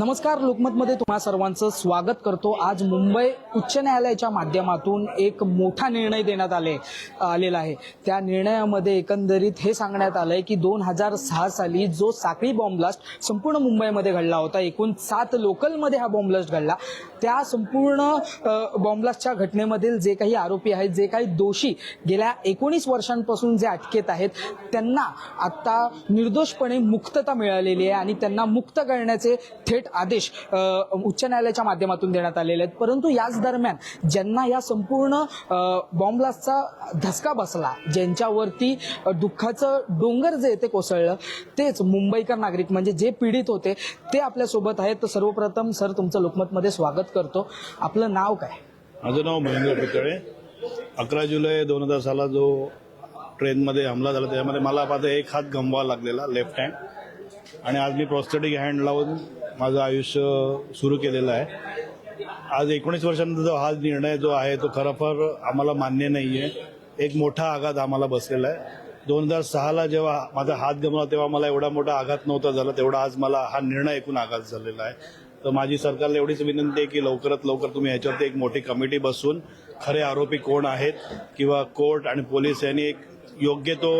नमस्कार लोकमतमध्ये तुम्हा सर्वांचं स्वागत करतो. आज मुंबई उच्च न्यायालयाच्या माध्यमातून एक मोठा निर्णय देण्यात आले आलेला आहे. त्या निर्णयामध्ये एकंदरीत हे सांगण्यात आलंय की दोन हजार सहा साली जो साखळी बॉम्ब ब्लास्ट संपूर्ण मुंबईमध्ये घडला होता एकूण सात लोकलमध्ये हा बॉम्ब ब्लास्ट घडला. त्या संपूर्ण बॉम्ब ब्लास्टच्या घटनेमधील जे काही आरोपी आहेत जे काही दोषी गेल्या एकोणीस वर्षांपासून जे अटकेत आहेत त्यांना आत्ता निर्दोषपणे मुक्तता मिळालेली आहे आणि त्यांना मुक्त करण्याचे थेट आदेश उच्च न्यायालयाच्या माध्यमातून देण्यात आलेले आहेत. परंतु याच दरम्यान ज्यांना या संपूर्ण अ, धसका बसला ज्यांच्यावरती दुःखाचं डोंगर जे ते कोसळलं तेच मुंबईकर नागरिक म्हणजे जे पीडित होते ते आपल्यासोबत आहेत. तर सर्वप्रथम सर तुमचं लोकमतमध्ये स्वागत करतो. आपलं नाव काय? माझं नाव महेंद्र पितळे. अकरा जुलै दोन हजार साला जो ट्रेनमध्ये हमला झाला त्याच्यामध्ये मला माझा एक हात गमवावा लागलेला लेफ्ट हँड आणि आज मी प्रॉस्थेटिक हँड लावून माझं आयुष्य सुरू केलेलं आहे. आज एकोणीस वर्षानंतर जो हा निर्णय जो आहे तो खरोखर आम्हाला मान्य नाही आहे एक मोठा आघात आम्हाला बसलेला आहे. दोन हजार सहाला जेव्हा माझा हात गमला तेव्हा मला एवढा मोठा आघात नव्हता झाला तेवढा आज मला हा निर्णय ऐकून आघात झालेला आहे. तर माझी सरकारला एवढीच विनंती आहे की लवकरात लवकर तुम्ही ह्याच्यावरती एक मोठी कमिटी बसून खरे आरोपी कोण आहेत किंवा कोर्ट आणि पोलीस यांनी एक योग्य तो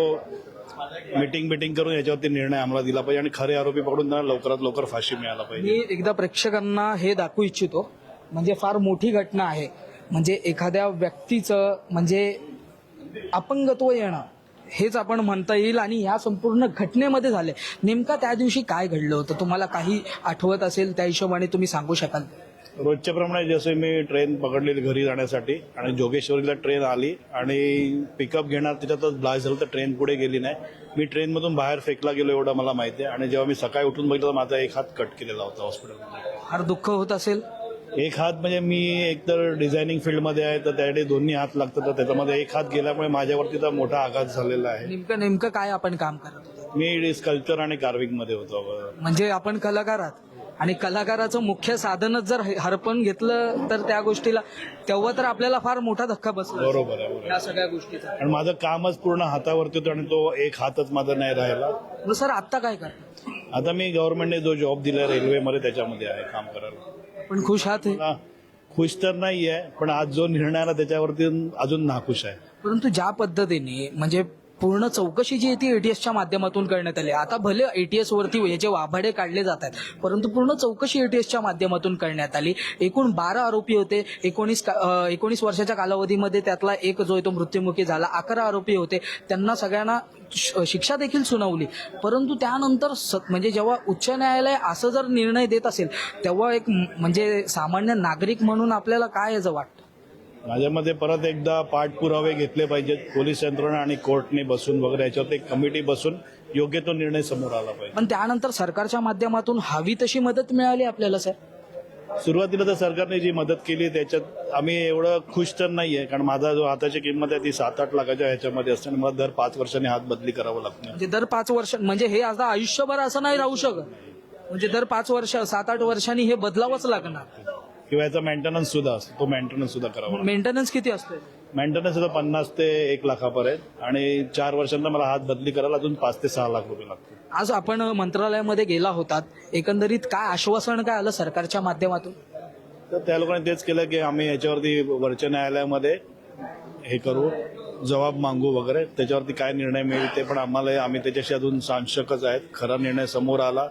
मीटिंग बिटिंग करून याच्यावरती निर्णय आम्हाला दिला पाहिजे आणि खरे आरोपी पकडून त्यांना लवकरात लवकर फाशी मिळायला पाहिजे. मी एकदा प्रेक्षकांना हे दाखवू इच्छितो म्हणजे फार मोठी घटना आहे. म्हणजे एखाद्या व्यक्तीचं म्हणजे अपंगत्व येणं हेच आपण म्हणता येईल आणि ह्या संपूर्ण घटनेमध्ये झाले नेमका त्या दिवशी काय घडलं होतं? तुम्हाला काही आठवत असेल त्या हिशोबाने तुम्ही सांगू शकाल? रोजच्या प्रमाणे जसे मी ट्रेन पकडलेली घरी जाण्यासाठी आणि जोगेश्वरीला ट्रेन आली आणि पिकअप घेणार त्याच्यातच ब्लास्ट झालं तर ट्रेन पुढे गेली नाही. मी ट्रेनमधून बाहेर फेकला गेलो एवढं मला माहिती आहे. आणि जेव्हा मी सकाळी उठून बघितलं तर माझा एक हात कट केलेला होता हॉस्पिटलमध्ये फार दुःख होत असेल? एक हात म्हणजे मी एकतर डिझायनिंग फील्डमध्ये आहे तर त्यासाठी दोन्ही हात लागतात तर त्याच्यामध्ये एक हात गेल्यामुळे माझ्यावरती तर मोठा आघात झालेला आहे. नेमकं नेमकं काय आपण काम करत? होतो मी स्कल्चर आणि कार्विंगमध्ये होतो. म्हणजे आपण कलाकार आहात. आणि कलाकाराचं मुख्य साधनच जर हरपण घेतलं तर त्या गोष्टीला तेव्हा तर आपल्याला फार मोठा धक्का बसला. बरोबर आहे बरोबर या सगळ्या गोष्टीचा. आणि माझं कामच पूर्ण हातावरती होतं आणि तो एक हातच माझा नाही राहिला. मग सर आत्ता काय करता? आता मी गव्हर्नमेंटने जो जॉब दिलाय रेल्वेमध्ये त्याच्यामध्ये आहे काम करायला. पण खुश आहात हे? खुश तर नाही आहे पण आज जो निर्णय आला त्याच्यावरती अजून नाखुश आहे. परंतु ज्या पद्धतीने म्हणजे पूर्ण चौकशी जी आहे ती एटीएसच्या माध्यमातून करण्यात आली. आता भले एटीएस वरती याचे वाभाडे काढले जात आहेत परंतु पूर्ण चौकशी एटीएसच्या माध्यमातून करण्यात आली. एकूण बारा आरोपी होते. एकोणीस का- एकोणीस वर्षाच्या कालावधीमध्ये त्यातला एक जो आहे तो मृत्युमुखी झाला. अकरा आरोपी होते. त्यांना सगळ्यांना श- शिक्षा देखील सुनावली. परंतु त्यानंतर स- म्हणजे जेव्हा उच्च न्यायालय असं जर निर्णय देत असेल तेव्हा एक म्हणजे सामान्य नागरिक म्हणून आपल्याला काय याचं वाटतं? माझ्या मते परत एकदा पाठपुरावे घेतले पाहिजेत पोलीस यंत्रणा आणि कोर्टने बसून वगैरे याच्यावर एक कमिटी बसून योग्य तो निर्णय समोर आला पाहिजे. पण त्यानंतर सरकारच्या माध्यमातून हवी तशी मदत मिळाली आपल्याला सर? सुरुवातीला तर सरकारने जी मदत केली त्याच्यात आम्ही एवढं खुश तर नाहीये कारण माझा जो हाताची किंमत आहे ती सात आठ लाखाच्या ह्याच्यामध्ये असते आणि मला दर पाच वर्षांनी हात बदली करावं लागतं. म्हणजे दर पाच वर्ष म्हणजे हे आता आयुष्यभर असं नाही राहू शकत. म्हणजे दर पाच वर्ष सात आठ वर्षांनी हे बदलावंच लागणार. किंवा याचा मेंटेनन्स सुद्धा असतो. तो मेंटेनन्स सुद्धा करावा लागतो. मेंटेनन्स किती असतो मेंटेनन्स सुद्धा पन्नास ते एक लाखापर्यंत. आणि चार वर्षांना मला हात बदली करायला अजून पाच ते सहा लाख रुपये लागतील. आज आपण मंत्रालयामध्ये गेला होतात. एकंदरीत काय आश्वासन काय आलं सरकारच्या माध्यमातून? तर त्या लोकांनी तेच केलं की आम्ही याच्यावरती वरच्या न्यायालयामध्ये हे करू जबाब मागू वगैरे. त्याच्यावरती काय निर्णय मिळेल ते पण आम्हाला आम्ही त्याच्याशी अजून सांशकच आहेत. खरा निर्णय समोर आला.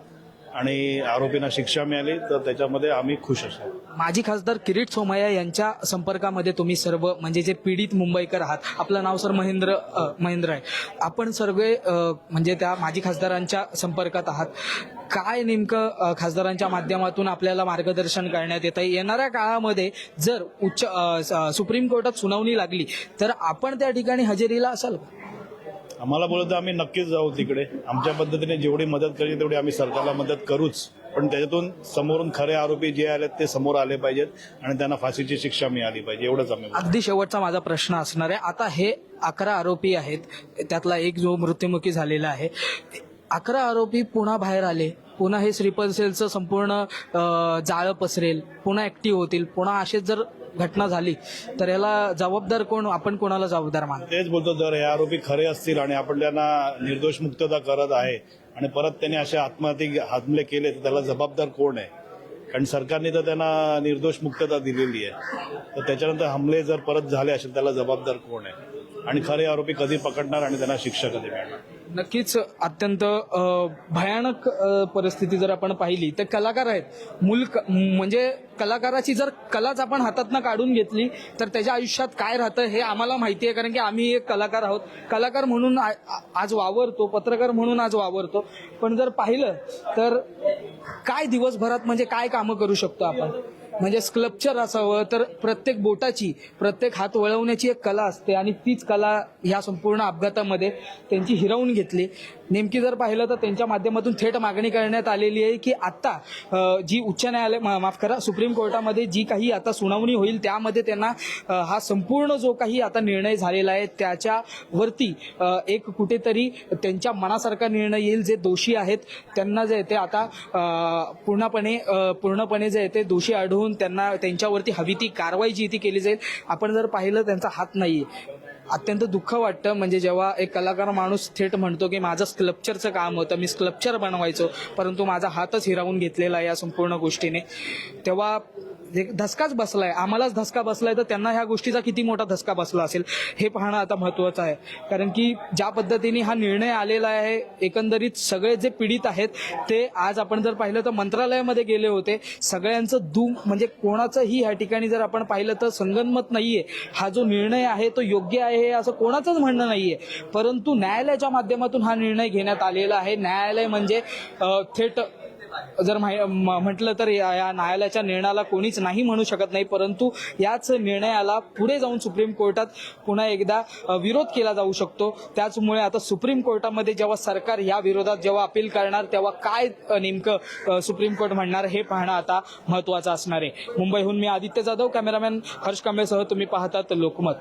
आणि आरोपींना शिक्षा मिळाली तर त्याच्यामध्ये आम्ही खुश असू माजी खासदार किरीट सोमय्या यांच्या संपर्कामध्ये तुम्ही सर्व म्हणजे जे पीडित मुंबईकर आहात आपलं नाव सर महेंद्र महेंद्र आहे. आपण सर्व म्हणजे त्या माजी खासदारांच्या संपर्कात आहात. काय नेमकं खासदारांच्या माध्यमातून आपल्याला मार्गदर्शन करण्यात येतं येणाऱ्या काळामध्ये जर उच्च सुप्रीम कोर्टात सुनावणी लागली तर आपण त्या ठिकाणी हजेरीला असाल आम्हाला बोलत आम्ही नक्कीच जाऊ तिकडे. आमच्या पद्धतीने जेवढी मदत करेल तेवढी आम्ही सरकारला मदत करूच. पण त्याच्यातून समोरून खरे आरोपी जे आलेत ते समोर आले पाहिजेत आणि त्यांना फाशीची शिक्षा मिळाली पाहिजे एवढंच आम्ही अगदी शेवटचा माझा प्रश्न असणार आहे. आता हे अकरा आरोपी आहेत त्यातला एक जो मृत्युमुखी झालेला आहे. अकरा आरोपी पुन्हा बाहेर आले. पुन्हा हे श्रीपल सेलचं संपूर्ण जाळं पसरेल. पुन्हा ऍक्टिव्ह होतील. पुन्हा असेच जर घटना झाली तर याला जबाबदार कोण आपण कोणाला जबाबदार मान? तेच बोलतो जर हे आरोपी खरे असतील आणि आपण त्यांना निर्दोष मुक्तता करत आहे आणि परत त्यांनी असे आत्महत्या हमले केले तर त्याला जबाबदार कोण आहे? कारण सरकारने तर त्यांना निर्दोष मुक्तता दिलेली आहे. तर त्याच्यानंतर हमले जर परत झाले असेल त्याला जबाबदार कोण आहे? आणि खरे आरोपी कधी पकडणार आणि त्यांना शिक्षा कधी मिळणार? नक्कीच अत्यंत भयानक परिस्थिती जर आपण पाहिली तर कलाकार आहेत. मूल क- म्हणजे कलाकाराची जर कलाच आपण हातातनं काढून घेतली तर त्याच्या आयुष्यात काय राहतं हे आम्हाला माहिती आहे कारण की आम्ही एक कलाकार आहोत. कलाकार म्हणून आ- आज वावरतो पत्रकार म्हणून आज वावरतो. पण जर पाहिलं तर काय दिवसभरात म्हणजे काय कामं करू शकतो आपण? म्हणजे स्क्लपचर असावं तर प्रत्येक बोटाची प्रत्येक हात वळवण्याची एक कला असते आणि तीच कला ह्या संपूर्ण अपघातामध्ये त्यांची हिरावून घेतली. नेमकी जर पाहिलं तर त्यांच्या माध्यमातून थेट मागणी करण्यात आलेली आहे की आता जी उच्च न्यायालय मा- माफ करा सुप्रीम कोर्टामध्ये जी काही आता सुनावणी होईल त्यामध्ये त्यांना हा संपूर्ण जो काही आता निर्णय झालेला आहे त्याच्यावरती एक कुठेतरी त्यांच्या मनासारखा निर्णय येईल जे दोषी आहेत त्यांना जे आहे ते आता पूर्णपणे पूर्णपणे जे आहे ते दोषी आढळून त्यांना त्यांच्यावरती हवी ती कारवाई जी ती केली जाईल आपण जर पाहिलं त्यांचा हात नाही अत्यंत दुःख वाटतं म्हणजे जेव्हा एक कलाकार माणूस थेट म्हणतो की माझं स्क्लप्चरचं काम होतं मी स्क्लपचर बनवायचो परंतु माझा हातच हिरावून घेतलेला आहे या संपूर्ण गोष्टीने. तेव्हा एक धसकाच बसलाय. आम्हालाच धसका बसलाय तर त्यांना ह्या गोष्टीचा किती मोठा धसका बसला असेल हे पाहणं आता महत्वाचं आहे. कारण की ज्या पद्धतीने हा निर्णय आलेला आहे एकंदरीत सगळे जे पीडित आहेत ते आज आपण जर पाहिलं तर मंत्रालयामध्ये गेले होते. सगळ्यांचं दुम म्हणजे कोणाचंही ह्या ठिकाणी जर आपण पाहिलं तर संगनमत नाहीये. हा जो निर्णय आहे तो योग्य आहे असं कोणाचंच म्हणणं नाहीये. परंतु न्यायालयाच्या माध्यमातून हा निर्णय घेण्यात आलेला आहे. न्यायालय म्हणजे थेट जर म- म्हटलं तर या न्यायालयाच्या निर्णयाला कोणीच नाही म्हणू शकत नाही परंतु याच निर्णयाला पुढे जाऊन सुप्रीम कोर्टात पुन्हा एकदा विरोध केला जाऊ शकतो. त्याचमुळे आता सुप्रीम कोर्टामध्ये जेव्हा सरकार या विरोधात जेव्हा अपील करणार तेव्हा काय नेमकं सुप्रीम कोर्ट म्हणणार हे पाहणं आता महत्वाचं असणार आहे. मुंबईहून मी आदित्य जाधव कॅमेरामॅन हर्ष कांबळेसह तुम्ही पाहतात लोकमत.